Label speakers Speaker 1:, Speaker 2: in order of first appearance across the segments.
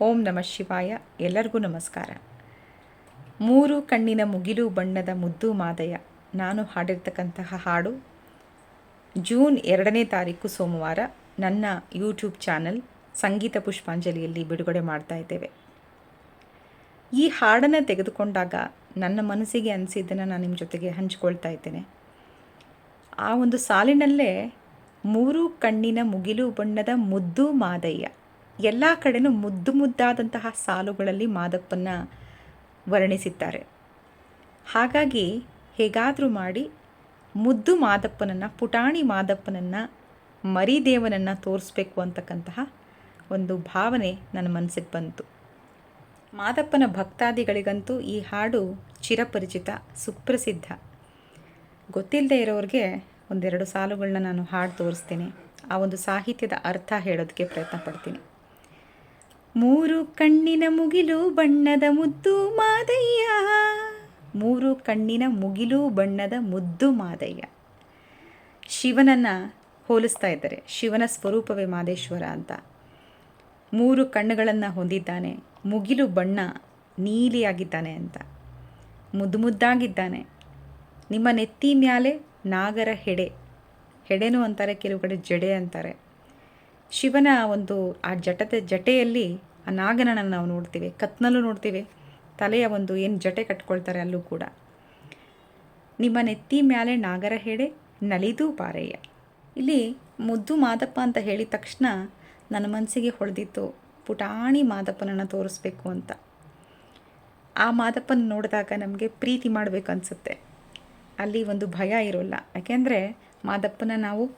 Speaker 1: ಓಂ ನಮಃ ಶಿವಾಯ. ಎಲ್ಲರಿಗೂ ನಮಸ್ಕಾರ. ಮೂರು ಕಣ್ಣಿನ ಮುಗಿಲು ಬಣ್ಣದ ಮುದ್ದು ಮಾದಯ. ನಾನು ಹಾಡಿರ್ತಕ್ಕಂತಹ ಹಾಡು ಜೂನ್ ಎರಡನೇ ತಾರೀಕು ಸೋಮವಾರ ನನ್ನ ಯೂಟ್ಯೂಬ್ ಚಾನಲ್ ಸಂಗೀತ ಪುಷ್ಪಾಂಜಲಿಯಲ್ಲಿ ಬಿಡುಗಡೆ ಮಾಡ್ತಾ ಇದ್ದೇವೆ. ಈ ಹಾಡನ್ನು ತೆಗೆದುಕೊಂಡಾಗ ನನ್ನ ಮನಸ್ಸಿಗೆ ಅನಿಸಿದ್ದನ್ನು ನಾನು ನಿಮ್ಮ ಜೊತೆಗೆ ಹಂಚಿಕೊಳ್ತಾ ಇದ್ದೇನೆ. ಆ ಒಂದು ಸಾಲಿನಲ್ಲೇ ಮೂರು ಕಣ್ಣಿನ ಮುಗಿಲು ಬಣ್ಣದ ಮುದ್ದು ಮಾದಯ್ಯ ಎಲ್ಲ ಕಡೆನೂ ಮುದ್ದು ಮುದ್ದಾದಂತಹ ಸಾಲುಗಳಲ್ಲಿ ಮಾದಪ್ಪನ ವರ್ಣಿಸಿದ್ದಾರೆ. ಹಾಗಾಗಿ ಹೇಗಾದರೂ ಮಾಡಿ ಮುದ್ದು ಮಾದಪ್ಪನನ್ನು, ಪುಟಾಣಿ ಮಾದಪ್ಪನನ್ನು, ಮರಿದೇವನನ್ನು ತೋರಿಸ್ಬೇಕು ಅಂತಕ್ಕಂತಹ ಒಂದು ಭಾವನೆ ನನ್ನ ಮನಸ್ಸಿಗೆ ಬಂತು. ಮಾದಪ್ಪನ ಭಕ್ತಾದಿಗಳಿಗಂತೂ ಈ ಹಾಡು ಚಿರಪರಿಚಿತ, ಸುಪ್ರಸಿದ್ಧ. ಗೊತ್ತಿಲ್ಲದೆ ಇರೋರಿಗೆ ಒಂದೆರಡು ಸಾಲುಗಳನ್ನ ನಾನು ಹಾಡು ತೋರಿಸ್ತೀನಿ. ಆ ಒಂದು ಸಾಹಿತ್ಯದ ಅರ್ಥ ಹೇಳೋದಕ್ಕೆ ಪ್ರಯತ್ನ ಪಡ್ತೀನಿ. ಮೂರು ಕಣ್ಣಿನ ಮುಗಿಲು ಬಣ್ಣದ ಮುದ್ದು ಮಾದಯ್ಯ. ಮೂರು ಕಣ್ಣಿನ ಮುಗಿಲು ಬಣ್ಣದ ಮುದ್ದು ಮಾದಯ್ಯ. ಶಿವನನ್ನು ಹೋಲಿಸ್ತಾ ಇದ್ದಾರೆ. ಶಿವನ ಸ್ವರೂಪವೇ ಮಾದೇಶ್ವರ ಅಂತ. ಮೂರು ಕಣ್ಣುಗಳನ್ನು ಹೊಂದಿದ್ದಾನೆ. ಮುಗಿಲು ಬಣ್ಣ ನೀಲಿಯಾಗಿದ್ದಾನೆ ಅಂತ. ಮುದ್ದು ಮುದ್ದಾಗಿದ್ದಾನೆ. ನಿಮ್ಮ ನೆತ್ತಿ ಮ್ಯಾಲೆ ನಾಗರ ಹೆಡೆ. ಹೆಡೆನೂ ಅಂತಾರೆ, ಕೆಲವು ಕಡೆ ಜಡೆ ಅಂತಾರೆ. ಶಿವನ ಒಂದು ಆ ಜಟತೆ, ಜಟೆಯಲ್ಲಿ ಆ ನಾಗನನ್ನು ನಾವು ನೋಡ್ತೀವಿ, ಕತ್ನಲ್ಲೂ ನೋಡ್ತೀವಿ. ತಲೆಯ ಒಂದು ಏನು ಜಟೆ ಕಟ್ಕೊಳ್ತಾರೆ ಅಲ್ಲೂ ಕೂಡ. ನಿಮ್ಮ ನೆತ್ತಿ ಮ್ಯಾಲೆ ನಾಗರ ಹೆಡೆ ನಲಿದು ಪಾರಯ್ಯ. ಇಲ್ಲಿ ಮುದ್ದು ಮಾದಪ್ಪ ಅಂತ ಹೇಳಿದ ತಕ್ಷಣ ನನ್ನ ಮನಸ್ಸಿಗೆ ಹೊಳೆದಿತ್ತು, ಪುಟಾಣಿ ಮಾದಪ್ಪನನ್ನು ತೋರಿಸ್ಬೇಕು ಅಂತ. ಆ ಮಾದಪ್ಪನ ನೋಡಿದಾಗ ನಮಗೆ ಪ್ರೀತಿ ಮಾಡಬೇಕು ಅನಿಸುತ್ತೆ. ಅಲ್ಲಿ ಒಂದು ಭಯ ಇರೋಲ್ಲ. ಯಾಕೆಂದರೆ ಮಾದಪ್ಪನ ನಾವು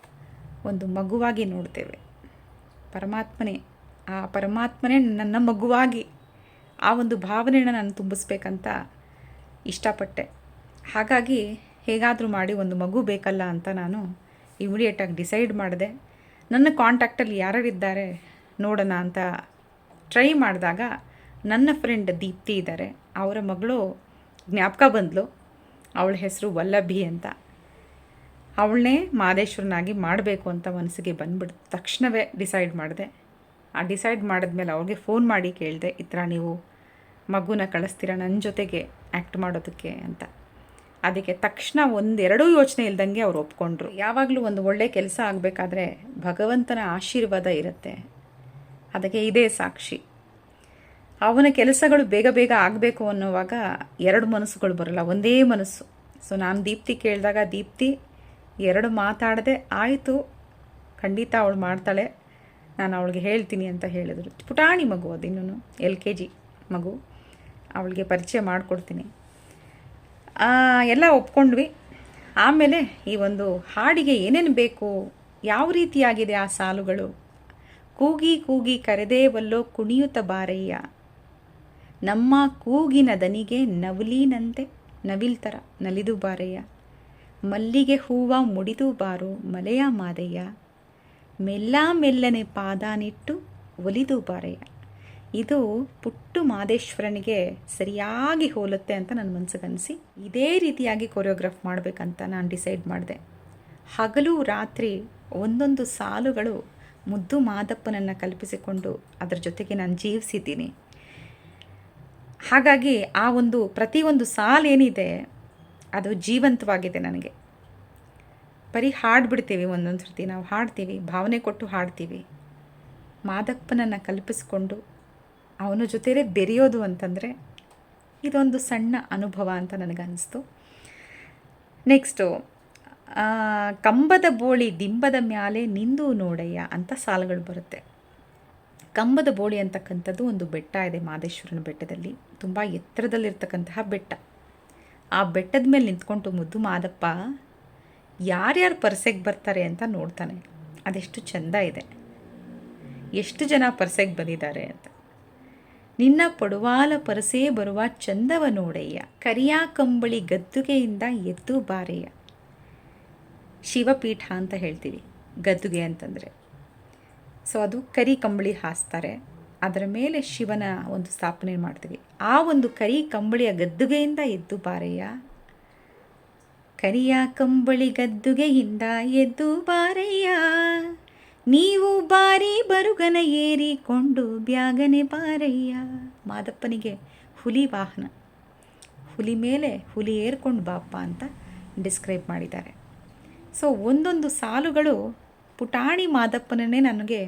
Speaker 1: ಒಂದು ಮಗುವಾಗಿ ನೋಡ್ತೇವೆ. ಪರಮಾತ್ಮನೇ, ಆ ಪರಮಾತ್ಮನೇ ನನ್ನ ಮಗುವಾಗಿ ಆ ಒಂದು ಭಾವನೆಯನ್ನು ನಾನು ತುಂಬಿಸ್ಬೇಕಂತ ಇಷ್ಟಪಟ್ಟೆ. ಹಾಗಾಗಿ ಹೇಗಾದರೂ ಮಾಡಿ ಒಂದು ಮಗು ಬೇಕಲ್ಲ ಅಂತ ನಾನು ಇಮಿಡಿಯೇಟಾಗಿ ಡಿಸೈಡ್ ಮಾಡಿದೆ. ನನ್ನ ಕಾಂಟ್ಯಾಕ್ಟಲ್ಲಿ ಯಾರ್ಯಾರಿದ್ದಾರೆ ನೋಡೋಣ ಅಂತ ಟ್ರೈ ಮಾಡಿದಾಗ ನನ್ನ ಫ್ರೆಂಡ್ ದೀಪ್ತಿ ಇದ್ದಾರೆ. ಅವರ ಮಗಳು ಜ್ಞಾಪಕ ಬಂದಳು ಅವಳ ಹೆಸರು ವಲ್ಲಭಿ ಅಂತ. ಅವಳನ್ನೇ ಮಾದೇಶ್ವರನಾಗಿ ಮಾಡಬೇಕು ಅಂತ ಮನಸ್ಸಿಗೆ ಬಂದ್ಬಿಡ್, ತಕ್ಷಣವೇ ಡಿಸೈಡ್ ಮಾಡಿದೆ. ಆ ಡಿಸೈಡ್ ಮಾಡಿದ್ಮೇಲೆ ಅವ್ರಿಗೆ ಫೋನ್ ಮಾಡಿ ಕೇಳಿದೆ ಈ ಥರ ನೀವು ಮಗುನ ಕಳಿಸ್ತೀರ ನನ್ನ ಜೊತೆಗೆ ಆ್ಯಕ್ಟ್ ಮಾಡೋದಕ್ಕೆ? ಅಂತ. ಅದಕ್ಕೆ ತಕ್ಷಣ ಒಂದೆರಡೂ ಯೋಚನೆ ಇಲ್ದಂಗೆ ಅವ್ರು ಒಪ್ಕೊಂಡ್ರು. ಯಾವಾಗಲೂ ಒಂದು ಒಳ್ಳೆ ಕೆಲಸ ಆಗಬೇಕಾದ್ರೆ ಭಗವಂತನ ಆಶೀರ್ವಾದ ಇರುತ್ತೆ. ಅದಕ್ಕೆ ಇದೇ ಸಾಕ್ಷಿ. ಅವನ ಕೆಲಸಗಳು ಬೇಗ ಬೇಗ ಆಗಬೇಕು ಅನ್ನೋವಾಗ ಎರಡು ಮನಸ್ಸುಗಳು ಬರಲ್ಲ, ಒಂದೇ ಮನಸ್ಸು. ಸೊ ನಾನು ದೀಪ್ತಿ ಕೇಳಿದಾಗ ದೀಪ್ತಿ ಎರಡು ಮಾತಾಡದೆ ಆಯಿತು. ಖಂಡಿತ ಅವಳು ಮಾಡ್ತಾಳೆ. ನಾನು ಅವಳಿಗೆ ಹೇಳ್ತೀನಿ ಅಂತ ಹೇಳಿದರು. ಪುಟಾಣಿ ಮಗು ಅದು ಇನ್ನೂ ಎಲ್ ಕೆ ಜಿ ಮಗು. ಅವಳಿಗೆ ಪರಿಚಯ ಮಾಡಿಕೊಡ್ತೀನಿ. ಎಲ್ಲ ಒಪ್ಕೊಂಡ್ವಿ. ಆಮೇಲೆ ಈ ಒಂದು ಹಾಡಿಗೆ ಏನೇನು ಬೇಕು, ಯಾವ ರೀತಿಯಾಗಿದೆ ಆ ಸಾಲುಗಳು? ಕೂಗಿ ಕೂಗಿ ಕರೆದೇ ಬಲ್ಲೋ ಕುಣಿಯುತ್ತ ಬಾರಯ್ಯ. ನಮ್ಮ ಕೂಗಿನ ದನಿಗೆ ನವಲಿನಂತೆ ನವಿಲ್ ಥರ ನಲಿದು ಬಾರಯ್ಯ. ಮಲ್ಲಿಗೆ ಹೂವ ಮುಡಿದು ಬಾರು ಮಲೆಯ ಮಾದಯ್ಯ. ಮೆಲ್ಲ ಮೆಲ್ಲನೆ ಪಾದಾನಿಟ್ಟು ಒಲಿದು ಬಾರಯ್ಯ. ಇದು ಪುಟ್ಟು ಮಾದೇಶ್ವರನಿಗೆ ಸರಿಯಾಗಿ ಹೋಲುತ್ತೆ ಅಂತ ನನ್ನ ಮನಸ್ಸಿಗನ್ನಿಸಿ ಇದೇ ರೀತಿಯಾಗಿ ಕೊರಿಯೋಗ್ರಾಫ್ ಮಾಡಬೇಕಂತ ನಾನು ಡಿಸೈಡ್ ಮಾಡಿದೆ. ಹಗಲು ರಾತ್ರಿ ಒಂದೊಂದು ಸಾಲುಗಳು ಮುದ್ದು ಮಾದಪ್ಪನನ್ನು ಕಲ್ಪಿಸಿಕೊಂಡು ಅದರ ಜೊತೆಗೆ ನಾನು ಜೀವಿಸಿದ್ದೀನಿ. ಹಾಗಾಗಿ ಆ ಒಂದು ಪ್ರತಿಯೊಂದು ಸಾಲು ಏನಿದೆ ಅದು ಜೀವಂತವಾಗಿದೆ ನನಗೆ. ಬರೀ ಹಾಡ್ಬಿಡ್ತೀವಿ ಒಂದೊಂದು ಸರ್ತಿ, ನಾವು ಹಾಡ್ತೀವಿ, ಭಾವನೆ ಕೊಟ್ಟು ಹಾಡ್ತೀವಿ. ಮಾದಪ್ಪನನ್ನು ಕಲ್ಪಿಸಿಕೊಂಡು ಅವನ ಜೊತೆಲೇ ಬೆರೆಯೋದು ಅಂತಂದರೆ ಇದೊಂದು ಸಣ್ಣ ಅನುಭವ ಅಂತ ನನಗನ್ನಿಸ್ತು. ನೆಕ್ಸ್ಟು ಕಂಬದ ಬೋಳಿ ದಿಂಬದ ಮ್ಯಾಲೆ ನಿಂದು ನೋಡಯ್ಯ ಅಂತ ಸಾಲುಗಳು ಬರುತ್ತೆ. ಕಂಬದ ಬೋಳಿ ಅಂತಕ್ಕಂಥದ್ದು ಒಂದು ಬೆಟ್ಟ ಇದೆ ಮಾದೇಶ್ವರನ ಬೆಟ್ಟದಲ್ಲಿ. ತುಂಬ ಎತ್ತರದಲ್ಲಿರ್ತಕ್ಕಂತಹ ಬೆಟ್ಟ. ಆ ಬೆಟ್ಟದ ಮೇಲೆ ನಿಂತ್ಕೊಂಡು ಮುದ್ದು ಮಾದಪ್ಪ, ಯಾರ್ಯಾರು ಪರ್ಸೆಗೆ ಬರ್ತಾರೆ ಅಂತ ನೋಡ್ತಾನೆ. ಅದೆಷ್ಟು ಚೆಂದ ಇದೆ. ಎಷ್ಟು ಜನ ಪರ್ಸೆಗೆ ಬಂದಿದ್ದಾರೆ ಅಂತ. ನಿನ್ನ ಪಡುವಾಲ ಪರಸೆ ಬರುವ ಚಂದವ ನೋಡಯ್ಯ ಕರಿಯ ಕಂಬಳಿ ಗದ್ದುಗೆಯಿಂದ ಎದ್ದು ಬಾರೆಯ ಶಿವಪೀಠ ಅಂತ ಹೇಳ್ತೀವಿ ಗದ್ದುಗೆ ಅಂತಂದರೆ. ಸೊ ಅದು ಕರಿ ಕಂಬಳಿ ಹಾಸ್ತಾರೆ. ಅದರ ಮೇಲೆ ಶಿವನ ಒಂದು ಸ್ಥಾಪನೆ ಮಾಡ್ತೀವಿ. ಆ ಒಂದು ಕರಿ ಕಂಬಳಿಯ ಗದ್ದುಗೆಯಿಂದ ಎದ್ದು ಬಾರಯ್ಯ. ಕರಿಯ ಕಂಬಳಿ ಗದ್ದುಗೆಯಿಂದ ಎದ್ದು ಬಾರಯ್ಯ. ನೀವು ಬಾರಿ ಬರುಗನ ಏರಿಕೊಂಡು ಬ್ಯಾಗನೆ ಬಾರಯ್ಯ. ಮಾದಪ್ಪನಿಗೆ ಹುಲಿ ವಾಹನ. ಹುಲಿ ಮೇಲೆ ಹುಲಿ ಏರ್ಕೊಂಡು ಬಾಪ್ಪ ಅಂತ ಡಿಸ್ಕ್ರೈಬ್ ಮಾಡಿದ್ದಾರೆ. ಸೊ, ಒಂದೊಂದು ಸಾಲುಗಳು ಪುಟಾಣಿ ಮಾದಪ್ಪನನ್ನೇ ನನಗೆ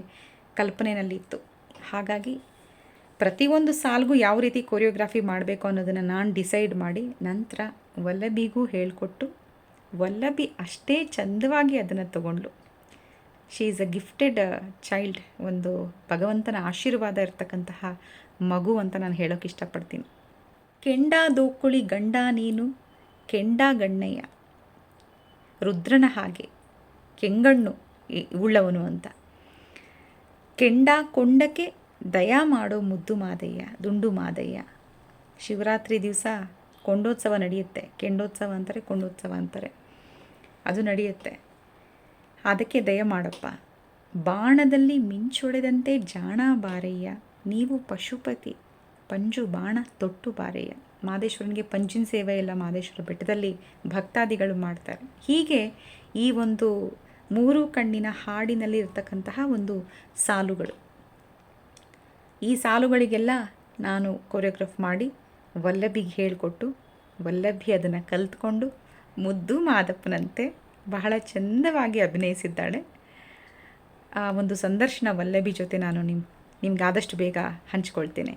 Speaker 1: ಕಲ್ಪನೆಯಲ್ಲಿತ್ತು. ಹಾಗಾಗಿ ಪ್ರತಿಯೊಂದು ಸಾಲ್ಗೂ ಯಾವ ರೀತಿ ಕೊರಿಯೋಗ್ರಾಫಿ ಮಾಡಬೇಕು ಅನ್ನೋದನ್ನು ನಾನು ಡಿಸೈಡ್ ಮಾಡಿ ನಂತರ ವಲ್ಲಭಿಗೂ ಹೇಳಿಕೊಟ್ಟು ವಲ್ಲಭಿ ಅಷ್ಟೇ ಚಂದವಾಗಿ ಅದನ್ನು ತಗೊಂಡ್ಳು she is a gifted child ಒಂದು ಭಗವಂತನ ಆಶೀರ್ವಾದ ಇರ್ತಕ್ಕಂತಹ ಮಗು ಅಂತ ನಾನು ಹೇಳೋಕೆ ಇಷ್ಟಪಡ್ತೀನಿ. ಕೆಂಡ ದೋಕುಳಿ ಗಂಡ ನೀನು, ಕೆಂಡ ಗಣ್ಣಯ್ಯ. ರುದ್ರನ ಹಾಗೆ, ಕೆಂಗಣ್ಣು ಉಳ್ಳವನು ಅಂತ. ಕೆಂಡ ಕೊಂಡಕ್ಕೆ ದಯಾ ಮಾಡೋ ಮುದ್ದು ಮಾದಯ್ಯ, ದುಂಡು ಮಾದಯ್ಯ. ಶಿವರಾತ್ರಿ ದಿವಸ ಕೊಂಡೋತ್ಸವ ನಡೆಯುತ್ತೆ. ಕೆಂಡೋತ್ಸವ ಅಂತಾರೆ, ಕೊಂಡೋತ್ಸವ ಅಂತಾರೆ. ಅದು ನಡೆಯುತ್ತೆ. ಅದಕ್ಕೆ ದಯ ಮಾಡಪ್ಪ. ಬಾಣದಲ್ಲಿ ಮಿಂಚೊಡೆದಂತೆ ಜಾಣ ಬಾರಯ್ಯ, ನೀವು ಪಶುಪತಿ, ಪಂಜು ಬಾಣ ತೊಟ್ಟು ಬಾರಯ್ಯ. ಮಾದೇಶ್ವರನಿಗೆ ಪಂಜಿನ ಸೇವೆ ಎಲ್ಲ ಮಾದೇಶ್ವರ ಬೆಟ್ಟದಲ್ಲಿ ಭಕ್ತಾದಿಗಳು ಮಾಡ್ತಾರೆ. ಹೀಗೆ ಈ ಒಂದು ಮೂರು ಕಣ್ಣಿನ ಹಾಡಿನಲ್ಲಿ ಇರತಕ್ಕಂತಹ ಒಂದು ಸಾಲುಗಳು. ಈ ಸಾಲುಗಳಿಗೆಲ್ಲ ನಾನು ಕೊರಿಯೋಗ್ರಫ್ ಮಾಡಿ ವಲ್ಲಭಿಗೆ ಹೇಳಿಕೊಟ್ಟು ವಲ್ಲಭಿ ಅದನ್ನು ಕಲ್ತ್ಕೊಂಡು ಮುದ್ದು ಮಾದಪ್ಪನಂತೆ ಬಹಳ ಚಂದವಾಗಿ ಅಭಿನಯಿಸಿದ್ದಾಳೆ. ಆ ಒಂದು ಸಂದರ್ಶನ ವಲ್ಲಭಿ ಜೊತೆ ನಾನು ನಿಮ್ಮ ನಿಮ್ಗೆ ಆದಷ್ಟು ಬೇಗ ಹಂಚ್ಕೊಳ್ತೇನೆ.